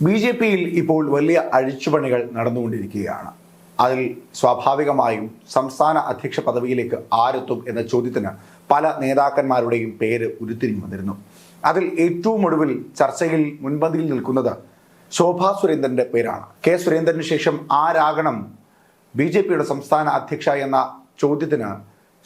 B J പിയിൽ ഇപ്പോൾ വലിയ അഴിച്ചുപണികൾ നടന്നുകൊണ്ടിരിക്കുകയാണ്. അതിൽ സ്വാഭാവികമായും സംസ്ഥാന അധ്യക്ഷ പദവിയിലേക്ക് ആരെത്തും എന്ന ചോദ്യത്തിന് പല നേതാക്കന്മാരുടെയും പേര് ഉരുത്തിരിഞ്ഞു വന്നിരുന്നു. അതിൽ ഏറ്റവും ഒടുവിൽ ചർച്ചയിൽ മുൻപന്തിയിൽ നിൽക്കുന്നത് ശോഭാ സുരേന്ദ്രന്റെ പേരാണ്. കെ സുരേന്ദ്രന് ശേഷം ആരാകണം ബി ജെ പിയുടെ സംസ്ഥാന അധ്യക്ഷ എന്ന ചോദ്യത്തിന്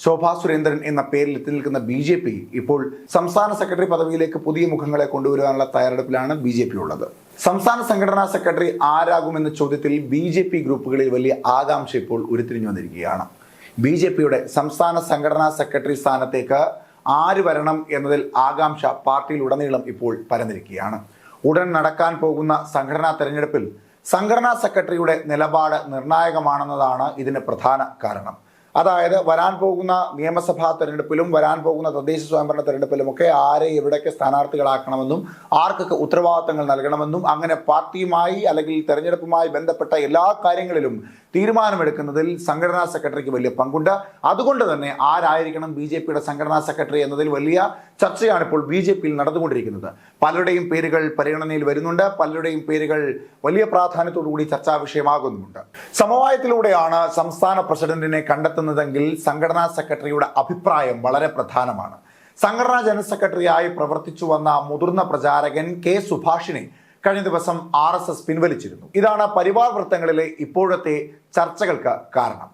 ശോഭാ സുരേന്ദ്രൻ എന്ന പേരിൽ എത്തി നിൽക്കുന്ന ബി ജെ പി ഇപ്പോൾ സംസ്ഥാന സെക്രട്ടറി പദവിയിലേക്ക് പുതിയ മുഖങ്ങളെ കൊണ്ടുവരുവാനുള്ള തയ്യാറെടുപ്പിലാണ് ബി ജെ പി ഉള്ളത് സംസ്ഥാന സംഘടനാ സെക്രട്ടറി ആരാകുമെന്ന ചോദ്യത്തിൽ ബി ജെ പി ഗ്രൂപ്പുകളിൽ വലിയ ആകാംക്ഷ ഇപ്പോൾ ഉരുത്തിരിഞ്ഞു വന്നിരിക്കുകയാണ്. ബി ജെ പിയുടെ സംസ്ഥാന സംഘടനാ സെക്രട്ടറി സ്ഥാനത്തേക്ക് ആര് വരണം എന്നതിൽ ആകാംക്ഷ പാർട്ടിയിൽ ഉടനീളം ഇപ്പോൾ പരന്നിരിക്കുകയാണ്. ഉടൻ നടക്കാൻ പോകുന്ന സംഘടനാ തെരഞ്ഞെടുപ്പിൽ സംഘടനാ സെക്രട്ടറിയുടെ നിലപാട് നിർണായകമാണെന്നതാണ് ഇതിന് പ്രധാന കാരണം. അതായത് വരാൻ പോകുന്ന നിയമസഭാ തെരഞ്ഞെടുപ്പിലും വരാൻ പോകുന്ന തദ്ദേശ സ്വയംഭരണ തെരഞ്ഞെടുപ്പിലുമൊക്കെ ആരെ എവിടേക്ക് സ്ഥാനാർത്ഥികളാക്കണമെന്നും ആർക്കൊക്കെ ഉത്തരവാദിത്തങ്ങൾ നൽകണമെന്നും അങ്ങനെ പാർട്ടിയുമായി അല്ലെങ്കിൽ തെരഞ്ഞെടുപ്പുമായി ബന്ധപ്പെട്ട എല്ലാ കാര്യങ്ങളിലും തീരുമാനമെടുക്കുന്നതിൽ സംഘടനാ സെക്രട്ടറിക്ക് വലിയ പങ്കുണ്ട്. അതുകൊണ്ട് തന്നെ ആരായിരിക്കണം ബി സംഘടനാ സെക്രട്ടറി എന്നതിൽ വലിയ ചർച്ചയാണ് ഇപ്പോൾ ബി ജെ പിയിൽ നടന്നുകൊണ്ടിരിക്കുന്നത്. പലരുടെയും പേരുകൾ പരിഗണനയിൽ വരുന്നുണ്ട്. പലരുടെയും പേരുകൾ വലിയ പ്രാധാന്യത്തോടുകൂടി ചർച്ചാ വിഷയമാകുന്നുണ്ട് സമവായത്തിലൂടെയാണ് സംസ്ഥാന പ്രസിഡന്റിനെ കണ്ടെത്തുന്നതെങ്കിൽ സംഘടനാ സെക്രട്ടറിയുടെ അഭിപ്രായം വളരെ പ്രധാനമാണ്. സംഘടനാ ജനറൽ സെക്രട്ടറിയായി പ്രവർത്തിച്ചു വന്ന മുതിർന്ന പ്രചാരകൻ കെ സുഭാഷിനെ കഴിഞ്ഞ ദിവസം ആർ പിൻവലിച്ചിരുന്നു. ഇതാണ് പരിവാർ വൃത്തങ്ങളിലെ ഇപ്പോഴത്തെ ചർച്ചകൾക്ക് കാരണം.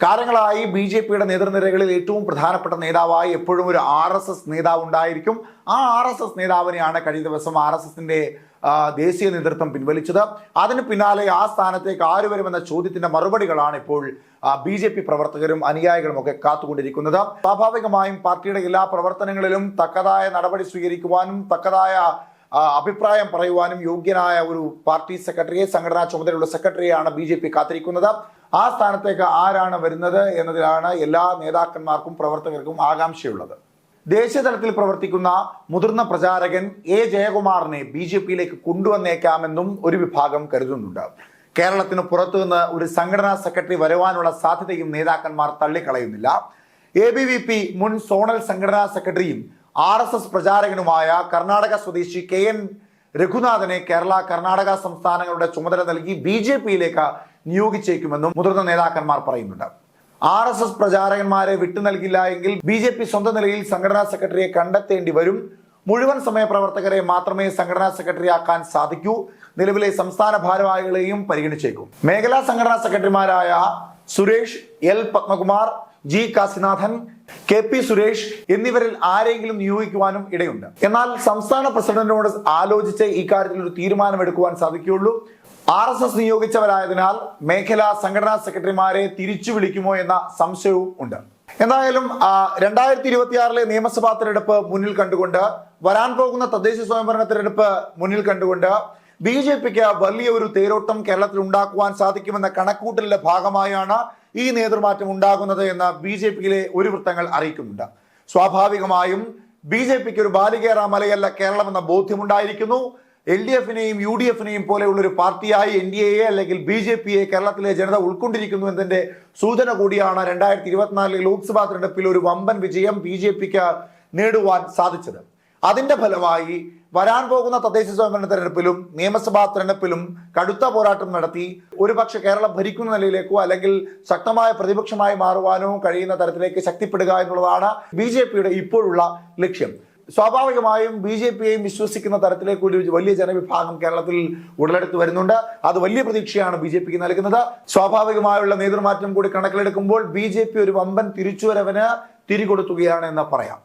കാലങ്ങളായി ബി ജെ പിയുടെ നേതൃനിരകളിൽ ഏറ്റവും പ്രധാനപ്പെട്ട നേതാവായി എപ്പോഴും ഒരു ആർ എസ് എസ് നേതാവ് ഉണ്ടായിരിക്കും. ആ ആർ എസ് എസ് നേതാവിനെയാണ് കഴിഞ്ഞ ദിവസം ആർ എസ് എസിന്റെ ദേശീയ നേതൃത്വം പിൻവലിച്ചത്. അതിന് പിന്നാലെ ആ സ്ഥാനത്തേക്ക് ആര് വരുമെന്ന ചോദ്യത്തിന്റെ മറുപടികളാണ് ഇപ്പോൾ ബി ജെ പി പ്രവർത്തകരും അനുയായികളും ഒക്കെ കാത്തുകൊണ്ടിരിക്കുന്നത്. സ്വാഭാവികമായും പാർട്ടിയുടെ എല്ലാ പ്രവർത്തനങ്ങളിലും തക്കതായ നടപടി സ്വീകരിക്കുവാനും തക്കതായ അഭിപ്രായം പറയുവാനും യോഗ്യനായ ഒരു പാർട്ടി സെക്രട്ടറിയെ സംഘടനാ ചുമതലയുള്ള സെക്രട്ടറിയാണ് ബി ജെ പി കാത്തിരിക്കുന്നത്. ആ സ്ഥാനത്തേക്ക് ആരാണ് വരുന്നത് എന്നതിലാണ് എല്ലാ നേതാക്കന്മാർക്കും പ്രവർത്തകർക്കും ആകാംക്ഷയുള്ളത്. ദേശീയ തലത്തിൽ പ്രവർത്തിക്കുന്ന മുതിർന്ന പ്രചാരകൻ എ ജയകുമാറിനെ ബി ജെ പിയിലേക്ക് കൊണ്ടുവന്നേക്കാമെന്നും ഒരു വിഭാഗം കരുതുന്നുണ്ട്. കേരളത്തിന് പുറത്തുനിന്ന് ഒരു സംഘടനാ സെക്രട്ടറി വരുവാനുള്ള സാധ്യതയും നേതാക്കന്മാർ തള്ളിക്കളയുന്നില്ല. എ ബി വി പി മുൻ സോണൽ സംഘടനാ സെക്രട്ടറിയും ആർ എസ് എസ് പ്രചാരകനുമായ കർണാടക സ്വദേശി കെ എൻ രഘുനാഥനെ കേരള കർണാടക സംസ്ഥാനങ്ങളുടെ ചുമതല നൽകി ബി ജെ പിയിലേക്ക് നിയോഗിച്ചേക്കുമെന്നും മുതിർന്ന നേതാക്കന്മാർ പറയുന്നുണ്ട്. ആർ എസ് എസ് പ്രചാരകന്മാരെ വിട്ടു നൽകില്ല എങ്കിൽ ബി ജെ പി സ്വന്തം നിലയിൽ സംഘടനാ സെക്രട്ടറിയെ കണ്ടെത്തേണ്ടി വരും. മുഴുവൻ സമയ പ്രവർത്തകരെ മാത്രമേ സംഘടനാ സെക്രട്ടറി ആക്കാൻ സാധിക്കൂ. നിലവിലെ സംസ്ഥാന ഭാരവാഹികളെയും പരിഗണിച്ചേക്കും. മേഖലാ സംഘടനാ സെക്രട്ടറിമാരായ Suresh L Padmakumar G Kashinathan K P Suresh എന്നിവരിൽ ആരെങ്കിലും നിയോഗിക്കുവാനും ഇടയുണ്ട്. എന്നാൽ സംസ്ഥാന പ്രസിഡന്റിനോട് ആലോചിച്ച് ഇക്കാര്യത്തിൽ ഒരു തീരുമാനമെടുക്കുവാൻ സാധിക്കുകയുള്ളൂ. ആർ എസ് എസ് നിയോഗിച്ചവരായതിനാൽ മേഖലാ സംഘടനാ സെക്രട്ടറിമാരെ തിരിച്ചു വിളിക്കുമോ എന്ന സംശയവും ഉണ്ട്. എന്തായാലും രണ്ടായിരത്തി ഇരുപത്തിയാറിലെ നിയമസഭാ തെരഞ്ഞെടുപ്പ് മുന്നിൽ കണ്ടുകൊണ്ട് വരാൻ പോകുന്ന തദ്ദേശ സ്വയംഭരണ തെരഞ്ഞെടുപ്പ് മുന്നിൽ കണ്ടുകൊണ്ട് ബി ജെ പിക്ക് വലിയ ഒരു തേരോട്ടം കേരളത്തിൽ ഉണ്ടാക്കുവാൻ സാധിക്കുമെന്ന കണക്കൂട്ടലിന്റെ ഭാഗമായാണ് ഈ നേതൃമാറ്റം ഉണ്ടാകുന്നത് എന്ന് ബി ജെ പിയിലെ ഒരു വൃത്തങ്ങൾ അറിയിക്കുന്നുണ്ട്. സ്വാഭാവികമായും ബി ജെ പിക്ക് ഒരു ബാലികേറ മലയല്ല കേരളം എന്ന ബോധ്യമുണ്ടായിരിക്കുന്നു. എൽ ഡി എഫിനെയും യു ഡി എഫിനെയും പോലെയുള്ള ഒരു പാർട്ടിയായി എൻ ഡി എയെ അല്ലെങ്കിൽ ബി ജെ പിയെ കേരളത്തിലെ ജനത ഉൾക്കൊണ്ടിരിക്കുന്നു എന്നതിന്റെ സൂചന കൂടിയാണ് രണ്ടായിരത്തി ഇരുപത്തിനാലിലെ ലോക്സഭാ തെരഞ്ഞെടുപ്പിൽ ഒരു വമ്പൻ വിജയം ബി ജെ പിക്ക് നേടുവാൻ സാധിച്ചത്. അതിന്റെ ഫലമായി വരാൻ പോകുന്ന തദ്ദേശ സ്വയംഭരണ തെരഞ്ഞെടുപ്പിലും നിയമസഭാ തെരഞ്ഞെടുപ്പിലും കടുത്ത പോരാട്ടം നടത്തി ഒരുപക്ഷെ കേരളം ഭരിക്കുന്ന നിലയിലേക്കോ അല്ലെങ്കിൽ ശക്തമായ പ്രതിപക്ഷമായി മാറുവാനോ കഴിയുന്ന തരത്തിലേക്ക് ശക്തിപ്പെടുക എന്നുള്ളതാണ് ബി ഇപ്പോഴുള്ള ലക്ഷ്യം. സ്വാഭാവികമായും ബി ജെ പിയെയും വിശ്വസിക്കുന്ന തരത്തിലേക്ക് ഒരു വലിയ ജനവിഭാഗം കേരളത്തിൽ ഉടലെടുത്ത് വരുന്നുണ്ട്. അത് വലിയ പ്രതീക്ഷയാണ് ബി ജെ പിക്ക് നൽകുന്നത്. സ്വാഭാവികമായുള്ള നേതൃമാറ്റം കൂടി കണക്കിലെടുക്കുമ്പോൾ ബി ജെ പി ഒരു വമ്പൻ തിരിച്ചുവരവിന് തിരികൊടുത്തുകയാണ് എന്ന് പറയാം.